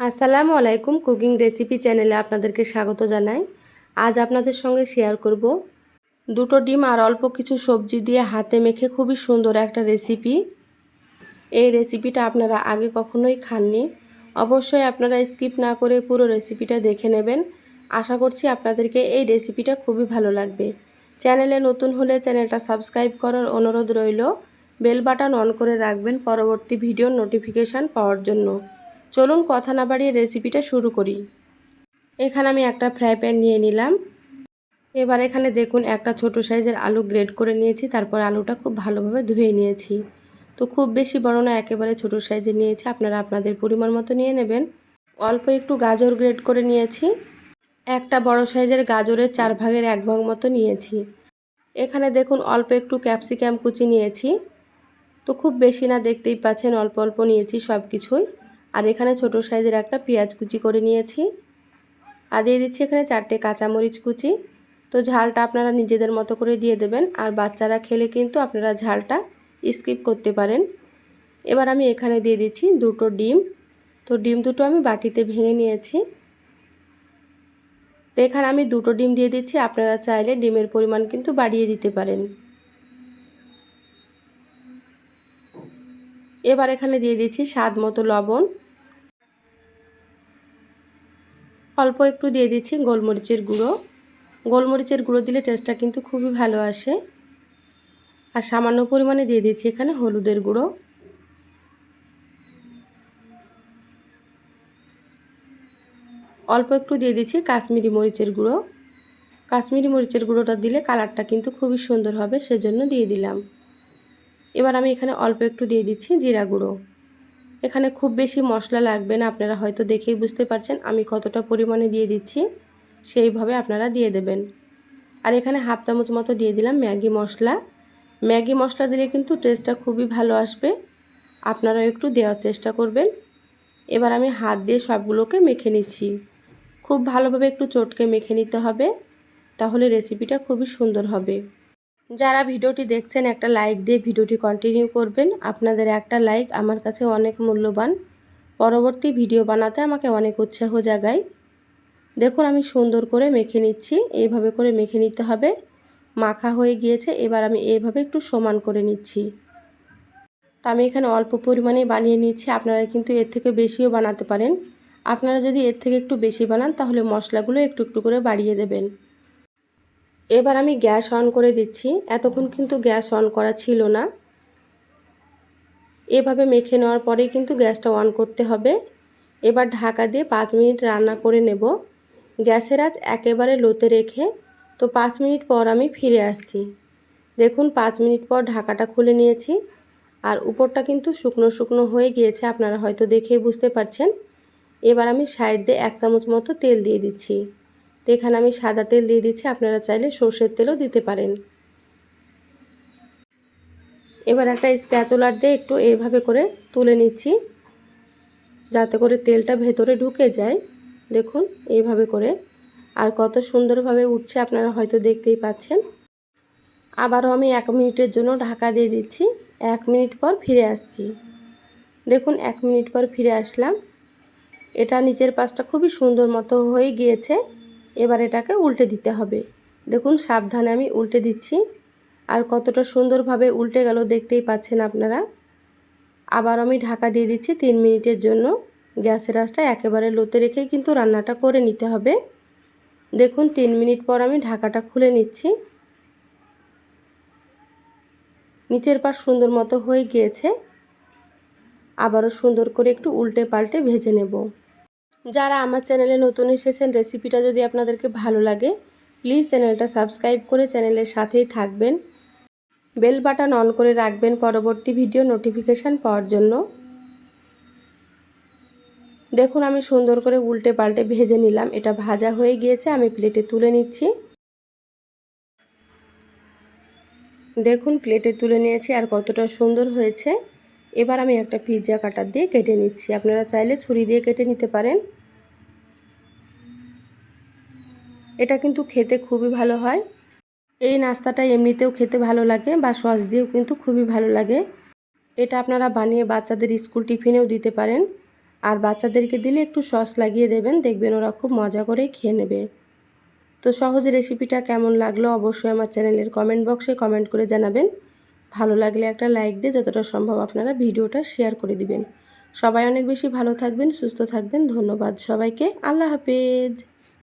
আসসালামু আলাইকুম cooking recipe চ্যানেলে আপনাদেরকে স্বাগত জানাই। আজ আপনাদের সঙ্গে শেয়ার করব দুটো ডিম আর অল্প কিছু সবজি দিয়ে হাতে মেখে খুবই সুন্দর একটা রেসিপি। এই রেসিপিটা আপনারা আগে কখনোই খাননি। অবশ্যই আপনারা স্কিপ না করে পুরো রেসিপিটা দেখে নেবেন। আশা করছি আপনাদেরকে এই রেসিপিটা খুবই ভালো লাগবে। চ্যানেলে নতুন হলে চ্যানেলটা সাবস্ক্রাইব করার অনুরোধ রইল। বেল বাটন অন করে রাখবেন পরবর্তী ভিডিওর নোটিফিকেশান পাওয়ার জন্য। চলুন কথা না বাড়িয়ে রেসিপিটা শুরু করি। এখানে আমি একটা ফ্রাই প্যান নিয়ে নিলাম। এবার এখানে দেখুন একটা ছোট সাইজের আলু গ্রেড করে নিয়েছি, তারপর আলুটা খুব ভালোভাবে ধুয়ে নিয়েছি। তো খুব বেশি বড় না, একেবারে ছোট সাইজে নিয়েছি, আপনারা আপনাদের পরিমাণ মতো নিয়ে নেবেন। অল্প একটু গাজর গ্রেড করে নিয়েছি। একটা বড় সাইজের গাজরের চার ভাগের এক ভাগ মতো নিয়েছি। এখানে দেখুন অল্প একটু ক্যাপসিকাম কুচি নিয়েছি। তো খুব বেশি না, দেখতেই পাচ্ছেন অল্প অল্প নিয়েছি সব কিছুই আর এখানে ছোট সাইজের একটা পেঁয়াজ কুচি করে নিয়েছি। আর দিয়ে দিচ্ছি এখানে চারটে কাঁচামরিচ কুচি। তো ঝালটা আপনারা নিজেদের মতো করে দিয়ে দেবেন আর বাচ্চারা খেলে কিন্তু আপনারা ঝালটা স্কিপ করতে পারেন। এবার আমি এখানে দিয়ে দিচ্ছি দুটো ডিম। তো ডিম দুটো আমি বাটিতে ভেঙে নিয়েছি। তো এখানে আমি দুটো ডিম দিয়ে দিচ্ছি, আপনারা চাইলে ডিমের পরিমাণ কিন্তু বাড়িয়ে দিতে পারেন। এবার এখানে দিয়ে দিচ্ছি স্বাদ মতো লবণ। অল্প একটু দিয়ে দিচ্ছি গোলমরিচের গুঁড়ো। গোলমরিচের গুঁড়ো দিলে টেস্টটা কিন্তু খুবই ভালো আসে। আর সামান্য পরিমাণে দিয়ে দিচ্ছি এখানে হলুদের গুঁড়ো। অল্প একটু দিয়ে দিচ্ছি কাশ্মীরি মরিচের গুঁড়ো। কাশ্মীরি মরিচের গুঁড়োটা দিলে কালারটা কিন্তু খুবই সুন্দর হবে, সেজন্য দিয়ে দিলাম। এবার আমি এখানে অল্প একটু দিয়ে দিচ্ছি জিরা গুঁড়ো। এখানে খুব বেশি মশলা লাগবে না, আপনারা হয়তো দেখেই বুঝতে পারছেন আমি কতটা পরিমাণে দিয়ে দিচ্ছি, সেইভাবে আপনারা দিয়ে দেবেন। আর এখানে হাফ চামচ মতো দিয়ে দিলাম ম্যাগি মশলা। ম্যাগি মশলা দিলে কিন্তু টেস্টটা খুবই ভালো আসবে, আপনারাও একটু দেওয়ার চেষ্টা করবেন। এবার আমি হাত দিয়ে সবগুলোকে মেখে নিচ্ছি। খুব ভালোভাবে একটু চটকে মেখে নিতে হবে, তাহলে রেসিপিটা খুবই সুন্দর হবে। যারা ভিডিওটি দেখছেন, একটা লাইক দিয়ে ভিডিওটি কন্টিনিউ করবেন। আপনাদের একটা লাইক আমার কাছে অনেক মূল্যবান। পরবর্তী ভিডিও বানাতে আমাকে অনেক উৎসাহ জাগায়। দেখুন, আমি সুন্দর করে মেখে নিচ্ছি। এইভাবে করে মেখে নিতে হবে। মাখা হয়ে গিয়েছে, এবার আমি এইভাবে একটু সমান করে নিচ্ছি। তা আমি এখানে অল্প পরিমাণে বানিয়ে নিচ্ছি। আপনারা কিন্তু এর থেকে বেশিও বানাতে পারেন। আপনারা যদি এর থেকে একটু বেশি বানান, তাহলে মশলাগুলো একটু একটু করে বাড়িয়ে দেবেন। এবার আমি গ্যাস অন করে দিচ্ছি। এতক্ষণ কিন্তু গ্যাস অন করা ছিল না। এভাবে মেখে নেওয়ার পরেই কিন্তু গ্যাসটা অন করতে হবে। এবার ঢাকা দিয়ে পাঁচ মিনিট রান্না করে নেব। গ্যাসের আজ একেবারে লোতে রেখে তো পাঁচ মিনিট পর আমি ফিরে আসছি। দেখুন, পাঁচ মিনিট পর ঢাকাটা খুলে নিয়েছি। আর উপরটা কিন্তু শুকনো শুকনো হয়ে গিয়েছে, আপনারা হয়তো দেখেই বুঝতে পারছেন। এবার আমি সাইড দিয়ে এক চামচ মতো তেল দিয়ে দিচ্ছি। তো এখানে আমি সাদা তেল দিয়ে দিচ্ছি। আপনারা চাইলে সর্ষের তেলও দিতে পারেন। এবার একটা স্প্যাচুলার দিয়ে একটু এইভাবে করে তুলে নিচ্ছি, যাতে করে তেলটা ভেতরে ঢুকে যায়। দেখুন এইভাবে করে। আর কত সুন্দরভাবে উঠছে, আপনারা হয়তো দেখতেই পাচ্ছেন। আবারও আমি এক মিনিটের জন্য ঢাকা দিয়ে দিচ্ছি। এক মিনিট পর ফিরে আসছি। দেখুন, এক মিনিট পর ফিরে আসলাম। এটা নিচের পাশটা খুবই সুন্দর মতো হয়ে গিয়েছে। এবার এটাকে উল্টে দিতে হবে। দেখুন, সাবধানে আমি উল্টে দিচ্ছি। আর কতটা সুন্দরভাবে উল্টে গেল দেখতেই পাচ্ছেন আপনারা। আবার আমি ঢাকা দিয়ে দিচ্ছি তিন মিনিটের জন্য। গ্যাসের আঁচটা একেবারে লোতে রেখে কিন্তু রান্নাটা করে নিতে হবে। দেখুন, তিন মিনিট পর আমি ঢাকাটা খুলে নিচ্ছি। নিচের পাশ সুন্দর মতো হয়ে গিয়েছে। আবারও সুন্দর করে একটু উল্টে পাল্টে ভেজে নেব। যারা আমার চ্যানেলে নতুন এসেছেন রেসিপিটা যদি আপনাদেরকে ভালো লাগে প্লিজ চ্যানেলটা সাবস্ক্রাইব করে চ্যানেলের সাথেই থাকবেন। বেল বাটন অন করে রাখবেন পরবর্তী ভিডিও নোটিফিকেশান পাওয়ার জন্য। দেখুন, আমি সুন্দর করে উল্টে পাল্টে ভেজে নিলাম। এটা ভাজা হয়ে গিয়েছে, আমি প্লেটে তুলে নিচ্ছি। দেখুন প্লেটে তুলে নিয়েছি আর কতটা সুন্দর হয়েছে। এবার আমি একটা পিৎজা কাটার দিয়ে কেটে নিচ্ছি। আপনারা চাইলে ছুরি দিয়ে কেটে নিতে পারেন। এটা কিন্তু খেতে খুবই ভালো হয়। এই নাস্তাটা এমনিতেও খেতে ভালো লাগে বা সস দিয়েও কিন্তু খুবই ভালো লাগে। এটা আপনারা বানিয়ে বাচ্চাদের স্কুল টিফিনেও দিতে পারেন। আর বাচ্চাদেরকে দিলে একটু সস লাগিয়ে দেবেন, দেখবেন ওরা খুব মজা করে খেয়ে নেবে। তো সহজ রেসিপিটা কেমন লাগল অবশ্যই আমার চ্যানেলের কমেন্ট বক্সে কমেন্ট করে জানাবেন। ভালো লাগলে একটা লাইক দিয়ে যতটা সম্ভব আপনারা ভিডিওটা শেয়ার করে দিবেন। সবাই অনেক বেশি ভালো থাকবেন, সুস্থ থাকবেন। ধন্যবাদ সবাইকে। আল্লাহ হাফেজ।